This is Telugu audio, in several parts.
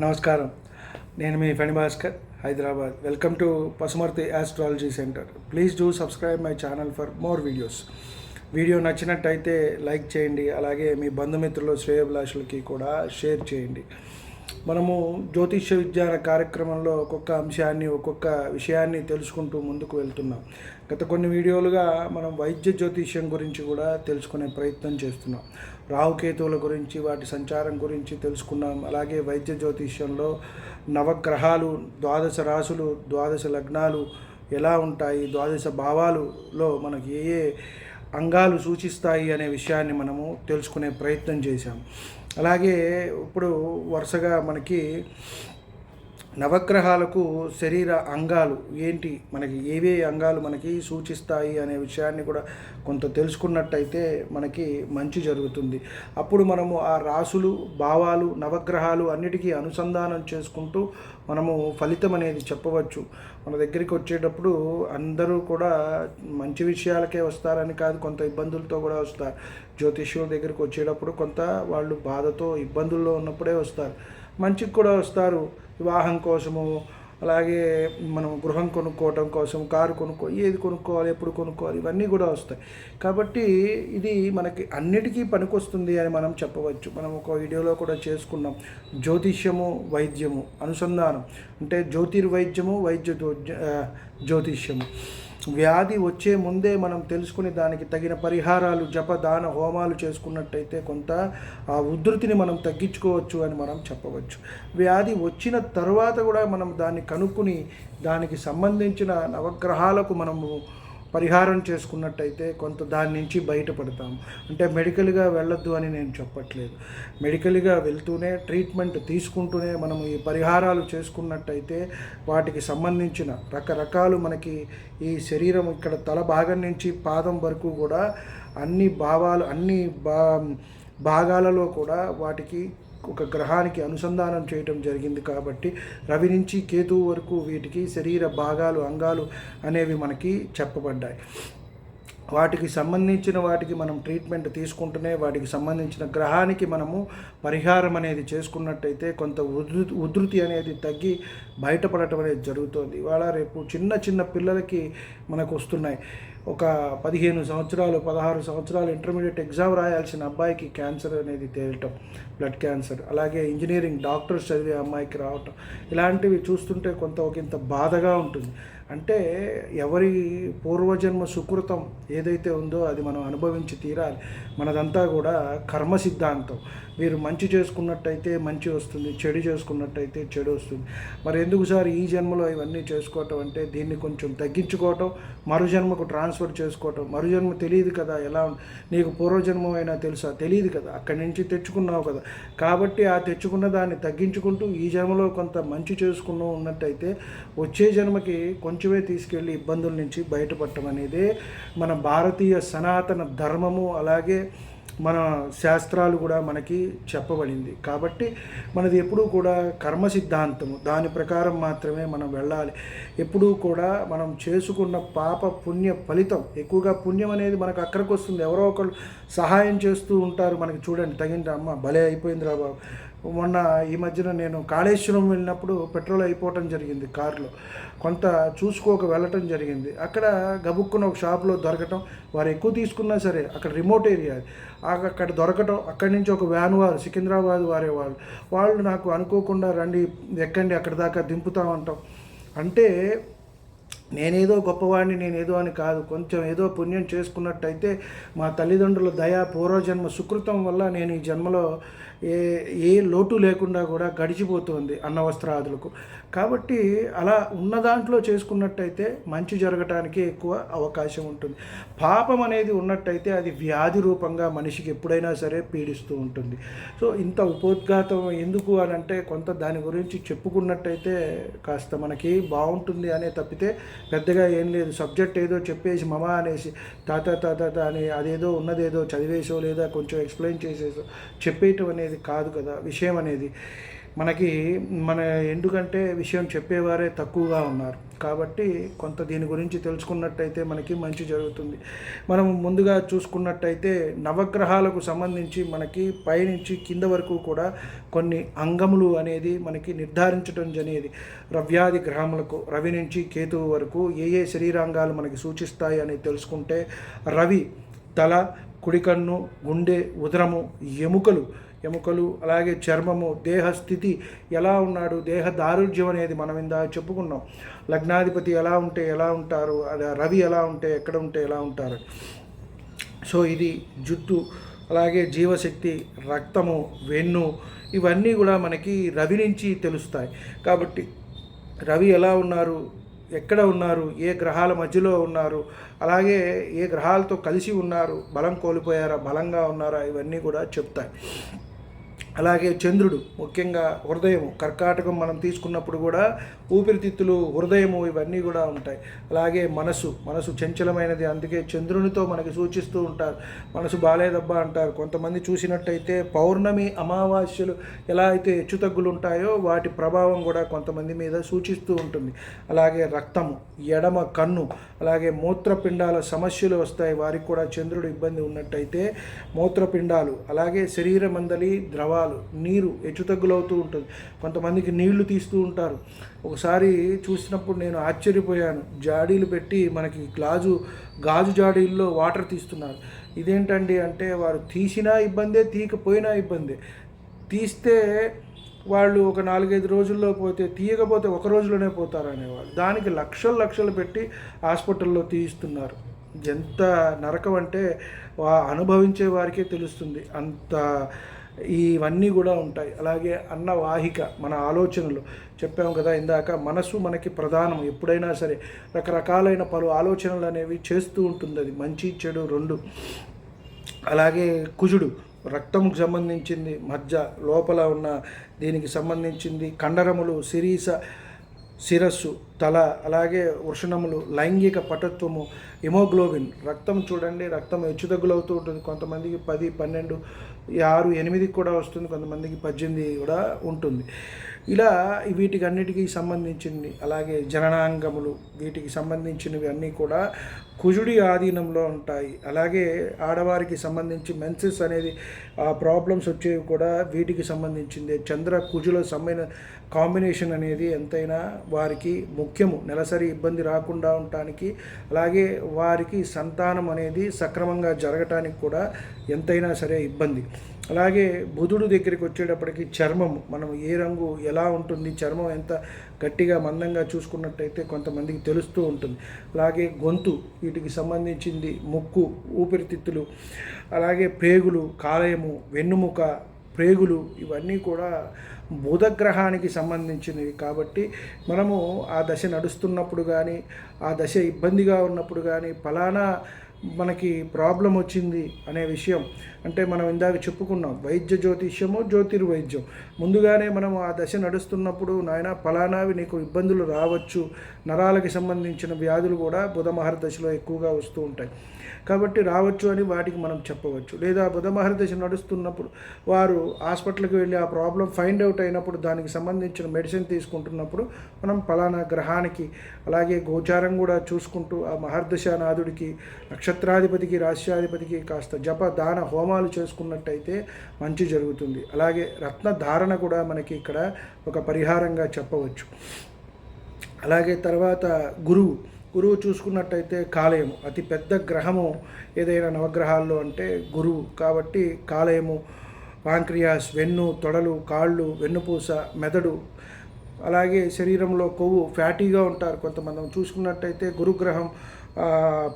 నమస్కారం. నేను మీ Phani Bhaskar Hyderabad. Welcome to Pasumarthi astrology centre please do subscribe my channel for more videos video నచ్చినట్టయితే లైక్ చేయండి. అలాగే మీ బంధుమిత్రులు శ్రేయభిలాషులకి కూడా షేర్ చేయండి. మనము జ్యోతిష్య విజ్ఞాన కార్యక్రమంలో ఒక్కొక్క అంశాన్ని ఒక్కొక్క విషయాన్ని తెలుసుకుంటూ ముందుకు వెళ్తున్నాం. గత కొన్ని వీడియోలుగా మనం వైద్య జ్యోతిష్యం గురించి కూడా తెలుసుకునే ప్రయత్నం చేస్తున్నాం. రాహుకేతువుల గురించి వాటి సంచారం గురించి తెలుసుకున్నాం. అలాగే వైద్య జ్యోతిష్యంలో నవగ్రహాలు ద్వాదశ రాసులు ద్వాదశ లగ్నాలు ఎలా ఉంటాయి ద్వాదశ భావాలులో మనకి ఏ ఏ అంగాలు సూచిస్తాయి అనే విషయాన్ని మనము తెలుసుకునే ప్రయత్నం చేశాం. అలాగే ఇప్పుడు వరుసగా మనకి నవగ్రహాలకు శరీర అంగాలు ఏంటి? మనకి ఏవే అంగాలు మనకి సూచిస్తాయి అనే విషయాన్ని కూడా కొంత తెలుసుకున్నట్టయితే మనకి మంచి జరుగుతుంది. అప్పుడు మనము ఆ రాసులు భావాలు నవగ్రహాలు అన్నిటికీ అనుసంధానం చేసుకుంటూ మనము ఫలితం అనేది చెప్పవచ్చు. మన దగ్గరికి వచ్చేటప్పుడు అందరూ కూడా మంచి విషయాలకే వస్తారని కాదు కొంత ఇబ్బందులతో కూడా వస్తారు. జ్యోతిష్యుల దగ్గరికి వచ్చేటప్పుడు కొంత వాళ్ళు బాధతో ఇబ్బందుల్లో ఉన్నప్పుడే వస్తారు. మంచికి కూడా వస్తారు. వివాహం కోసము అలాగే మనం గృహం కొనుక్కోవటం కోసం కారు కొనుక్కో ఏది కొనుక్కోవాలి ఎప్పుడు కొనుక్కోవాలి ఇవన్నీ కూడా వస్తాయి. కాబట్టి ఇది మనకి అన్నిటికీ పనికొస్తుంది అని మనం చెప్పవచ్చు. మనం ఒక వీడియోలో కూడా చేసుకున్నాం. జ్యోతిష్యము వైద్యము అనుసంధానం. అంటే జ్యోతిర్వైద్యము వైద్య జ్యోతిష్యము. వ్యాధి వచ్చే ముందే మనం తెలుసుకుని దానికి తగిన పరిహారాలు జప దాన హోమాలు చేసుకున్నట్టయితే కొంత ఆ ఉధృతిని మనం తగ్గించుకోవచ్చు అని మనం చెప్పవచ్చు. వ్యాధి వచ్చిన తర్వాత కూడా మనం దాన్ని కనుక్కుని దానికి సంబంధించిన నవగ్రహాలకు మనము పరిహారం చేసుకున్నట్టయితే కొంత దాని నుంచి బయటపడతాం అంటే మెడికల్గా వెళ్ళొద్దు అని నేను చెప్పట్లేదు. మెడికల్గా వెళ్తూనే ట్రీట్మెంట్ తీసుకుంటూనే మనం ఈ పరిహారాలు చేసుకున్నట్టయితే వాటికి సంబంధించిన రకరకాలు మనకి ఈ శరీరం ఇక్కడ తల భాగం నుంచి పాదం వరకు కూడా అన్ని భావాలు అన్ని బా భాగాలలో కూడా వాటికి ఒక గ్రహానికి అనుసంధానం చేయటం జరిగింది కాబట్టి రవి నుంచి కేతువు వరకు వీటికి శరీర భాగాలు అంగాలు అనేవి మనకి చెప్పబడ్డాయి. వాటికి సంబంధించిన వాటికి మనం ట్రీట్మెంట్ తీసుకుంటూనే వాటికి సంబంధించిన గ్రహానికి మనము పరిహారం అనేది చేసుకున్నట్టయితే కొంత ఉధృ ఉధృతి అనేది తగ్గి బయటపడటం అనేది జరుగుతుంది. ఇవాళ రేపు చిన్న చిన్న పిల్లలకి మనకు వస్తున్నాయి. ఒక పదిహేను సంవత్సరాలు పదహారు సంవత్సరాలు ఇంటర్మీడియట్ ఎగ్జామ్ రాయాల్సిన అబ్బాయికి క్యాన్సర్ అనేది తేలటం బ్లడ్ క్యాన్సర్ అలాగే ఇంజనీరింగ్ డాక్టర్స్ చదివే అమ్మాయికి రావటం. ఇలాంటివి చూస్తుంటే కొంత ఒకంత బాధగా ఉంటుంది. అంటే ఎవరి పూర్వజన్మ సుకృతం ఏదైతే ఉందో అది మనం అనుభవించి తీరాలి. మనదంతా కూడా కర్మ సిద్ధాంతం. మీరు మంచి చేసుకున్నట్టయితే మంచి వస్తుంది చెడు చేసుకున్నట్టయితే చెడు వస్తుంది. మరి ఎందుకు సార్ ఈ జన్మలో ఇవన్నీ చేసుకోవటం అంటే దీన్ని కొంచెం తగ్గించుకోవటం మరు జన్మకు ట్రాన్స్ఫర్ చేసుకోవటం? మరు జన్మ తెలియదు కదా ఎలా నీకు పూర్వజన్మ అయినా తెలుసా? తెలియదు కదా అక్కడి నుంచి తెచ్చుకున్నావు కదా. కాబట్టి ఆ తెచ్చుకున్న దాన్ని తగ్గించుకుంటూ ఈ జన్మలో కొంత మంచి చేసుకున్న ఉన్నట్టయితే వచ్చే జన్మకి కొంచెమే తీసుకెళ్ళి ఇబ్బందుల నుంచి బయటపడటం అనేది మన భారతీయ సనాతన ధర్మము అలాగే మన శాస్త్రాలు కూడా మనకి చెప్పబడింది. కాబట్టి మనది ఎప్పుడూ కూడా కర్మ సిద్ధాంతము. దాని ప్రకారం మాత్రమే మనం వెళ్ళాలి. ఎప్పుడూ కూడా మనం చేసుకున్న పాప పుణ్య ఫలితం ఎక్కువగా పుణ్యం అనేది మనకు అక్కడికి వస్తుంది. ఎవరో ఒకరు సహాయం చేస్తూ ఉంటారు మనకి. చూడండి తగిన అమ్మ భలే అయిపోయింది రా బాబు. మొన్న ఈ మధ్యన నేను కాళేశ్వరం వెళ్ళినప్పుడు పెట్రోల్ అయిపోవటం జరిగింది కారులో. కొంత చూసుకోక వెళ్ళటం జరిగింది. అక్కడ గబుక్కున ఒక షాప్లో దొరకటం వారు ఎక్కువ తీసుకున్నా సరే అక్కడ రిమోట్ ఏరియా అక్కడ దొరకటం అక్కడి నుంచి ఒక వ్యాన్ వారు సికింద్రాబాద్ వారే వాళ్ళు. వాళ్ళు నాకు అనుకోకుండా రండి ఎక్కండి అక్కడ దాకా దింపుతా ఉంటాం. అంటే నేనేదో గొప్పవాడిని నేనేదో అని కాదు. కొంచెం ఏదో పుణ్యం చేసుకున్నట్టయితే మా తల్లిదండ్రుల దయ పూర్వజన్మ సుకృతం వల్ల నేను ఈ జన్మలో ఏ ఏ లోటు లేకుండా కూడా గడిచిపోతుంది అన్నవస్త్రాదులకు కాబట్టి అలా ఉన్న దాంట్లో చేసుకున్నట్టయితే మంచి జరగటానికి ఎక్కువ అవకాశం ఉంటుంది. పాపం అనేది ఉన్నట్టయితే అది వ్యాధి రూపంగా మనిషికి ఎప్పుడైనా సరే పీడిస్తూ ఉంటుంది. సో ఇంత ఉపోద్ఘాతం ఎందుకు అని అంటే కొంత దాని గురించి చెప్పుకున్నట్టయితే కాస్త మనకి బాగుంటుంది అనే తప్పితే పెద్దగా ఏం లేదు. సబ్జెక్ట్ ఏదో చెప్పేసి మమ అనేసి తాత తాత తాత అని అదేదో ఉన్నదేదో చదివేసో లేదా కొంచెం ఎక్స్ప్లెయిన్ చేసేసో చెప్పేయటం అనేది కాదు కదా విషయం అనేది. మనకి మన ఎందుకంటే విషయం చెప్పేవారే తక్కువగా ఉన్నారు. కాబట్టి కొంత దీని గురించి తెలుసుకున్నట్టయితే మనకి మంచి జరుగుతుంది. మనం ముందుగా చూసుకున్నట్టయితే నవగ్రహాలకు సంబంధించి మనకి పైనుంచి కింద వరకు కూడా కొన్ని అంగములు అనేది మనకి నిర్ధారించడం జరిగేది రవ్యాది గ్రహములకు రవి నుంచి కేతువు వరకు ఏ ఏ శరీరాంగాలు మనకి సూచిస్తాయి అని తెలుసుకుంటే రవి తల కుడికన్ను గుండె ఉదరము ఎముకలు ఎముకలు అలాగే చర్మము దేహ స్థితి ఎలా ఉన్నాడు దేహ దారుఢ్యం అనేది మనం ఇందా చెప్పుకున్నాం. లగ్నాధిపతి ఎలా ఉంటే ఎలా ఉంటారు రవి ఎలా ఉంటే ఎక్కడ ఉంటే ఎలా ఉంటారు. సో ఇది జుట్టు అలాగే జీవశక్తి రక్తము వెన్ను ఇవన్నీ కూడా మనకి రవి నుంచి తెలుస్తాయి. కాబట్టి రవి ఎలా ఉన్నారు ఎక్కడ ఉన్నారు ఏ గ్రహాల మధ్యలో ఉన్నారు అలాగే ఏ గ్రహాలతో కలిసి ఉన్నారు బలం కోల్పోయారా బలంగా ఉన్నారా ఇవన్నీ కూడా చెప్తాయి. అలాగే చంద్రుడు ముఖ్యంగా హృదయం కర్కాటకం మనం తీసుకున్నప్పుడు కూడా ఊపిరితిత్తులు హృదయము ఇవన్నీ కూడా ఉంటాయి. అలాగే మనసు మనసు చంచలమైనది. అందుకే చంద్రునితో మనకి సూచిస్తూ ఉంటారు. మనసు బాలేదబ్బా అంటారు. కొంతమంది చూసినట్టయితే పౌర్ణమి అమావాస్యలు ఎలా అయితే హెచ్చుతగ్గులు ఉంటాయో వాటి ప్రభావం కూడా కొంతమంది మీద సూచిస్తూ ఉంటుంది. అలాగే రక్తము ఎడమ కన్ను అలాగే మూత్రపిండాల సమస్యలు వస్తాయి. వారికి కూడా చంద్రుడు ఇబ్బంది ఉన్నట్టయితే మూత్రపిండాలు అలాగే శరీరమందలి ద్రవాలు నీరు హెచ్చుతగ్గులవుతూ ఉంటుంది. కొంతమందికి నీళ్ళు తీస్తూ ఉంటారు. ఒకసారి చూసినప్పుడు నేను ఆశ్చర్యపోయాను. జాడీలు పెట్టి మనకి గాజు గాజు జాడీల్లో వాటర్ తీస్తున్నారు. ఇదేంటండి అంటే వారు తీసినా ఇబ్బందే తీయకపోయినా ఇబ్బందే. తీస్తే వాళ్ళు ఒక నాలుగైదు రోజుల్లో పోతే తీయకపోతే ఒక రోజులోనే పోతారు అనేవాళ్ళు దానికి లక్షలు లక్షలు పెట్టి హాస్పిటల్లో తీయిస్తున్నారు. ఎంత నరకం అంటే వా- అనుభవించే వారికే తెలుస్తుంది. అంత ఇవన్నీ కూడా ఉంటాయి. అలాగే అన్నవాహిక మన ఆలోచనలు చెప్పాము కదా ఇందాక మనసు మనకి ప్రధానం. ఎప్పుడైనా సరే రకరకాలైన పలు ఆలోచనలు అనేవి చేస్తూ ఉంటుంది అది. మంచి చెడు రెండు. అలాగే కుజుడు రక్తంకు సంబంధించింది మధ్య లోపల ఉన్న దీనికి సంబంధించింది కండరములు సిరీస శిరస్సు తల అలాగే వృషణములు లైంగిక పటత్వము హిమోగ్లోబిన్. రక్తం చూడండి రక్తం హెచ్చుతగ్గులవుతూ ఉంటుంది. కొంతమందికి పది పన్నెండు ఆరు ఎనిమిదికి కూడా వస్తుంది. కొంతమందికి పద్దెనిమిది కూడా ఉంటుంది. ఇలా వీటికి అన్నిటికీ సంబంధించింది అలాగే జననాంగములు వీటికి సంబంధించినవి అన్నీ కూడా కుజుడి ఆధీనంలో ఉంటాయి. అలాగే ఆడవారికి సంబంధించి మెన్సెస్ అనేది ఆ ప్రాబ్లమ్స్ వచ్చేవి కూడా వీటికి సంబంధించింది. చంద్ర కుజుల సమ్మైన కాంబినేషన్ అనేది ఎంతైనా వారికి ముఖ్యము. నెలసరి ఇబ్బంది రాకుండా ఉండటానికి అలాగే వారికి సంతానం అనేది సక్రమంగా జరగటానికి కూడా ఎంతైనా సరే ఇబ్బంది. అలాగే బుధుడు దగ్గరికి వచ్చేటప్పటికి చర్మము. మనం ఏ రంగు ఎలా ఉంటుంది చర్మం ఎంత గట్టిగా మందంగా చూసుకున్నట్టయితే కొంతమందికి తెలుస్తూ ఉంటుంది. అలాగే గొంతు వీటికి సంబంధించింది ముక్కు ఊపిరితిత్తులు అలాగే ప్రేగులు కాలయము వెన్నుముక ప్రేగులు ఇవన్నీ కూడా బుధగ్రహానికి సంబంధించినవి. కాబట్టి మనము ఆ దశ నడుస్తున్నప్పుడు కానీ ఆ దశ ఇబ్బందిగా ఉన్నప్పుడు కానీ ఫలానా మనకి ప్రాబ్లం వచ్చింది అనే విషయం అంటే మనం ఇందాక చెప్పుకున్నాం వైద్య జ్యోతిష్యము జ్యోతిర్వైద్యం. ముందుగానే మనం ఆ దశ నడుస్తున్నప్పుడు నాయన ఫలానావి నీకు ఇబ్బందులు రావచ్చు. నరాలకి సంబంధించిన వ్యాధులు కూడా బుధమహర దశలో ఎక్కువగా వస్తూ ఉంటాయి. కాబట్టి రావచ్చు అని వాటికి మనం చెప్పవచ్చు. లేదా బుధమహర దశ నడుస్తున్నప్పుడు వారు హాస్పిటల్కి వెళ్ళి ఆ ప్రాబ్లం ఫైండ్ అవుట్ అయినప్పుడు దానికి సంబంధించిన మెడిసిన్ తీసుకుంటున్నప్పుడు మనం ఫలానా గ్రహానికి అలాగే గోచారం కూడా చూసుకుంటూ ఆ మహర్దశానాథుడికి నక్షత్రాధిపతికి రాశ్యాధిపతికి కాస్త జప దాన హోమ హోమాలు చేసుకున్నట్టయితే మంచి జరుగుతుంది. అలాగే రత్న ధారణ కూడా మనకి ఇక్కడ ఒక పరిహారంగా చెప్పవచ్చు. అలాగే తర్వాత గురువు. గురువు చూసుకున్నట్టయితే కాలయము. అతి పెద్ద గ్రహము ఏదైనా నవగ్రహాల్లో అంటే గురువు. కాబట్టి కాలయము పాంక్రియాస్ వెన్ను తొడలు కాళ్ళు వెన్నుపూస మెదడు. అలాగే శరీరంలో కొవ్వు ఫ్యాటీగా ఉంటారు కొంతమంది. చూసుకున్నట్టయితే గురుగ్రహం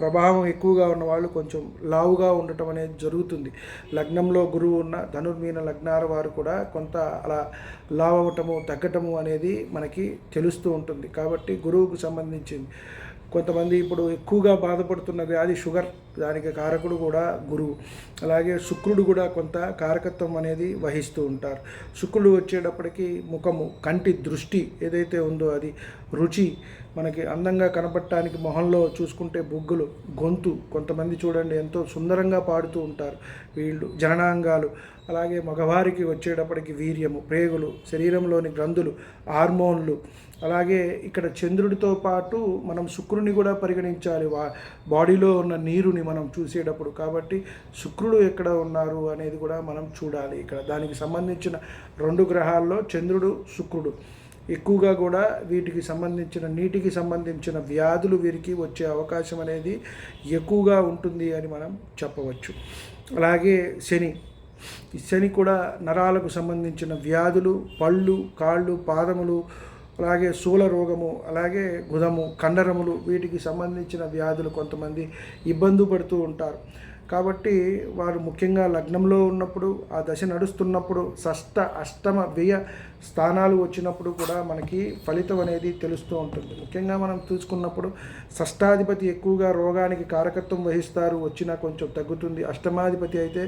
ప్రభావం ఎక్కువగా ఉన్న వాళ్ళు కొంచెం లావుగా ఉండటం అనేది జరుగుతుంది. లగ్నంలో గురువు ఉన్న ధనుర్మీన లగ్నాల వారు కూడా కొంత అలా లావు అవ్వటము తగ్గటము అనేది మనకి తెలుస్తూ ఉంటుంది. కాబట్టి గురువుకు సంబంధించింది. కొంతమంది ఇప్పుడు ఎక్కువగా బాధపడుతున్న వ్యాధి షుగర్ దానికి కారకుడు కూడా గురువు. అలాగే శుక్రుడు కూడా కొంత కారకత్వం అనేది వహిస్తూ ఉంటారు. శుక్రుడు వచ్చేటప్పటికి ముఖము కంటి దృష్టి ఏదైతే ఉందో అది రుచి మనకి అందంగా కనపడటానికి మొహంలో చూసుకుంటే బొగ్గులు గొంతు కొంతమంది చూడండి ఎంతో సుందరంగా పాడుతూ ఉంటారు వీళ్ళు జననాంగాలు. అలాగే మగవారికి వచ్చేటప్పటికి వీర్యము ప్రేగులు శరీరంలోని గ్రంథులు హార్మోన్లు అలాగే ఇక్కడ చంద్రుడితో పాటు మనం శుక్రుని కూడా పరిగణించాలి. వా బాడీలో ఉన్న నీరుని మనం చూసేటప్పుడు కాబట్టి శుక్రుడు ఎక్కడ ఉన్నారు అనేది కూడా మనం చూడాలి. ఇక్కడ దానికి సంబంధించిన రెండు గ్రహాల్లో చంద్రుడు శుక్రుడు. ఎక్కువగా కూడా వీటికి సంబంధించిన నీటికి సంబంధించిన వ్యాధులు వీరికి వచ్చే అవకాశం అనేది ఎక్కువగా ఉంటుంది అని మనం చెప్పవచ్చు. అలాగే శని. శని కూడా నరాలకు సంబంధించిన వ్యాధులు పళ్ళు కాళ్ళు పాదములు అలాగే శూల రోగము అలాగే గుదము కండరములు వీటికి సంబంధించిన వ్యాధులు కొంతమంది ఇబ్బంది పడుతూ ఉంటారు. కాబట్టి వారు ముఖ్యంగా లగ్నంలో ఉన్నప్పుడు ఆ దశ నడుస్తున్నప్పుడు షష్ట అష్టమ వ్యయ స్థానాలు వచ్చినప్పుడు కూడా మనకి ఫలితం అనేది తెలుస్తూ ఉంటుంది. ముఖ్యంగా మనం చూసుకున్నప్పుడు షష్టాధిపతి ఎక్కువగా రోగానికి కారకత్వం వహిస్తారు వచ్చినా కొంచెం తగ్గుతుంది. అష్టమాధిపతి అయితే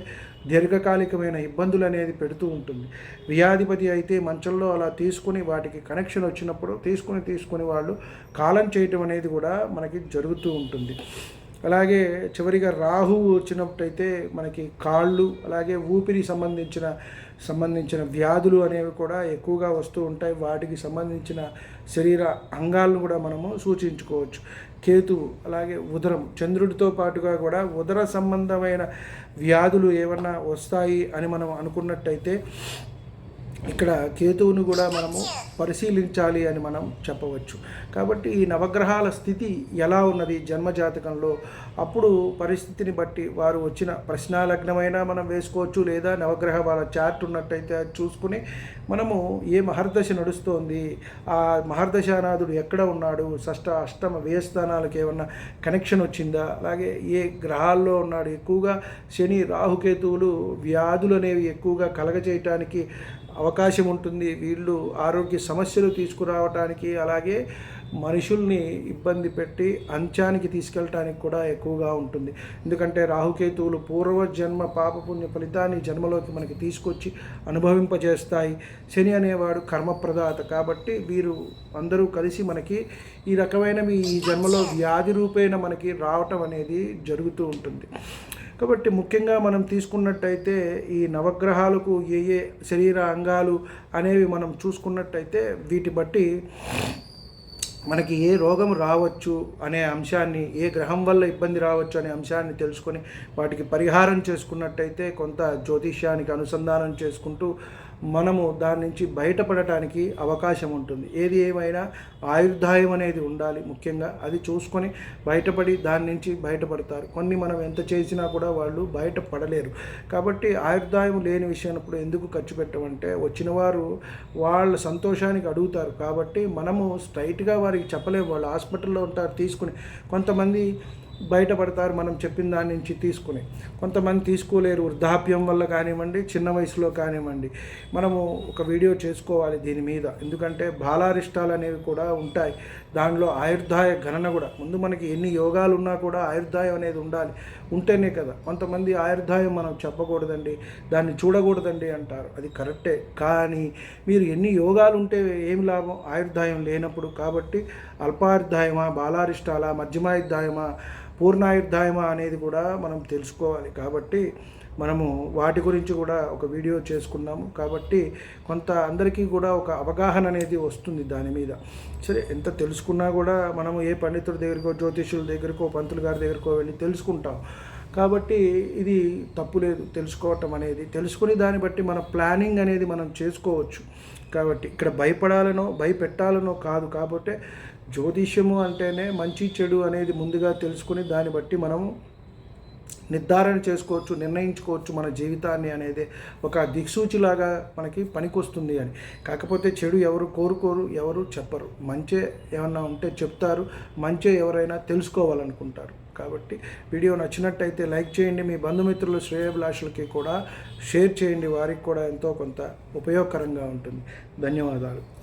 దీర్ఘకాలికమైన ఇబ్బందులు అనేది పెడుతూ ఉంటుంది. వ్యాధిపతి అయితే మంచంలో అలా తీసుకుని వాటికి కనెక్షన్ వచ్చినప్పుడు తీసుకుని తీసుకుని వాళ్ళు కాలం చేయటం అనేది కూడా మనకి జరుగుతూ ఉంటుంది. అలాగే చివరిగా రాహువు వచ్చినట్టయితే మనకి కాళ్ళు అలాగే ఊపిరి సంబంధించిన సంబంధించిన వ్యాధులు అనేవి కూడా ఎక్కువగా వస్తూ ఉంటాయి. వాటికి సంబంధించిన శరీర అంగాలను కూడా మనము సూచించుకోవచ్చు. కేతు అలాగే ఉదరం చంద్రుడితో పాటుగా కూడా ఉదర సంబంధమైన వ్యాధులు ఏమన్నా వస్తాయి అని మనం అనుకున్నట్టయితే ఇక్కడ కేతువును కూడా మనము పరిశీలించాలి అని మనం చెప్పవచ్చు. కాబట్టి ఈ నవగ్రహాల స్థితి ఎలా ఉన్నది జన్మజాతకంలో అప్పుడు పరిస్థితిని బట్టి వారు వచ్చిన ప్రశ్నాలగ్నమైనా మనం వేసుకోవచ్చు లేదా నవగ్రహ వాళ్ళ చార్ట్ ఉన్నట్టయితే అది చూసుకుని మనము ఏ మహర్దశ నడుస్తోంది? ఆ మహర్దశానాథుడు ఎక్కడ ఉన్నాడు? షష్ట అష్టమ వ్యయస్థానాలకు ఏమన్నా కనెక్షన్ వచ్చిందా? అలాగే ఏ గ్రహాల్లో ఉన్నాడు? ఎక్కువగా శని రాహుకేతువులు వ్యాధులు అనేవి ఎక్కువగా కలగజేయటానికి అవకాశం ఉంటుంది. వీళ్ళు ఆరోగ్య సమస్యలు తీసుకురావటానికి అలాగే మనుషుల్ని ఇబ్బంది పెట్టి అంచానికి తీసుకెళ్ళటానికి కూడా ఎక్కువగా ఉంటుంది. ఎందుకంటే రాహుకేతువులు పూర్వజన్మ పాపపుణ్య ఫలితాన్ని జన్మలోకి మనకి తీసుకొచ్చి అనుభవింపజేస్తాయి. శని అనేవాడు కర్మప్రదాత కాబట్టి వీరు అందరూ కలిసి మనకి ఈ రకమైన ఈ జన్మలో వ్యాధి రూపేణ మనకి రావటం అనేది జరుగుతూ ఉంటుంది. కాబట్టి ముఖ్యంగా మనం తీసుకున్నట్టయితే ఈ నవగ్రహాలకు ఏ ఏ శరీర అంగాలు అనేవి మనం చూసుకున్నట్టయితే వీటి బట్టి మనకి ఏ రోగం రావచ్చు అనే అంశాన్ని ఏ గ్రహం వల్ల ఇబ్బంది రావచ్చు అనే అంశాన్ని తెలుసుకొని వాటికి పరిహారం చేసుకున్నట్టయితే కొంత జ్యోతిష్యానికి అనుసంధానం చేసుకుంటూ మనము దాని నుంచి బయటపడటానికి అవకాశం ఉంటుంది. ఏది ఏమైనా ఆయుర్దాయం అనేది ఉండాలి ముఖ్యంగా. అది చూసుకొని బయటపడి దాని నుంచి బయటపడతారు. కొన్ని మనం ఎంత చేసినా కూడా వాళ్ళు బయటపడలేరు. కాబట్టి ఆయుర్దాయం లేని విషయంలో ఎందుకు ఖర్చు పెట్టమంటే వచ్చిన వారు వాళ్ళ సంతోషానికి అడుగుతారు. కాబట్టి మనము స్ట్రైట్గా వారికి చెప్పలేము. వాళ్ళు హాస్పిటల్లో ఉంటారు తీసుకుని కొంతమంది బయటపడతారు మనం చెప్పిన దాని నుంచి తీసుకుని. కొంతమంది తీసుకోలేరు వృద్ధాప్యం వల్ల కానివ్వండి చిన్న వయసులో కానివ్వండి. మనము ఒక వీడియో చేసుకోవాలి దీని మీద. ఎందుకంటే బాలారిష్టాలు అనేవి కూడా ఉంటాయి. దానిలో ఆయుర్దాయ గణన కూడా. ముందు మనకి ఎన్ని యోగాలు ఉన్నా కూడా ఆయుర్దాయం అనేది ఉండాలి. ఉంటేనే కదా. కొంతమంది ఆయుర్దాయం మనం చెప్పకూడదండి దాన్ని చూడకూడదండి అంటారు. అది కరెక్టే. కానీ మీరు ఎన్ని యోగాలు ఉంటే ఏమి లాభం? ఆయుర్దాయం లేనప్పుడు. కాబట్టి అల్పాయుర్దాయమా బాలారిష్టాలా మధ్యమాయుర్దాయమా పూర్ణాయుర్దాయమా అనేది కూడా మనం తెలుసుకోవాలి. కాబట్టి మనము వాటి గురించి కూడా ఒక వీడియో చేసుకున్నాము. కాబట్టి కొంత అందరికీ కూడా ఒక అవగాహన అనేది వస్తుంది దాని మీద. సరే ఎంత తెలుసుకున్నా కూడా మనము ఏ పండితుడి దగ్గరికో జ్యోతిష్యుల దగ్గరకో పంతులు గారి దగ్గరకో వెళ్ళి తెలుసుకుంటాం. కాబట్టి ఇది తప్పు లేదు తెలుసుకోవటం అనేది. తెలుసుకుని దాన్ని బట్టి మన ప్లానింగ్ అనేది మనం చేసుకోవచ్చు. కాబట్టి ఇక్కడ భయపడాలనో భయపెట్టాలనో కాదు. కాబట్టి జ్యోతిష్యము అంటేనే మంచి చెడు అనేది ముందుగా తెలుసుకుని దాన్ని బట్టి మనము నిర్ధారణ చేసుకోవచ్చు నిర్ణయించుకోవచ్చు మన జీవితాన్ని అనేది. ఒక దిక్సూచిలాగా మనకి పనికొస్తుంది అని. కాకపోతే చెడు ఎవరు కోరుకోరు ఎవరు చెప్పరు. మంచి ఏమన్నా ఉంటే చెప్తారు మంచి ఎవరైనా తెలుసుకోవాలనుకుంటారు. కాబట్టి వీడియో నచ్చినట్టయితే లైక్ చేయండి. మీ బంధుమిత్రులు శ్రేయభిలాషులకి కూడా షేర్ చేయండి. వారికి కూడా ఎంతో కొంత ఉపయోగకరంగా ఉంటుంది. ధన్యవాదాలు.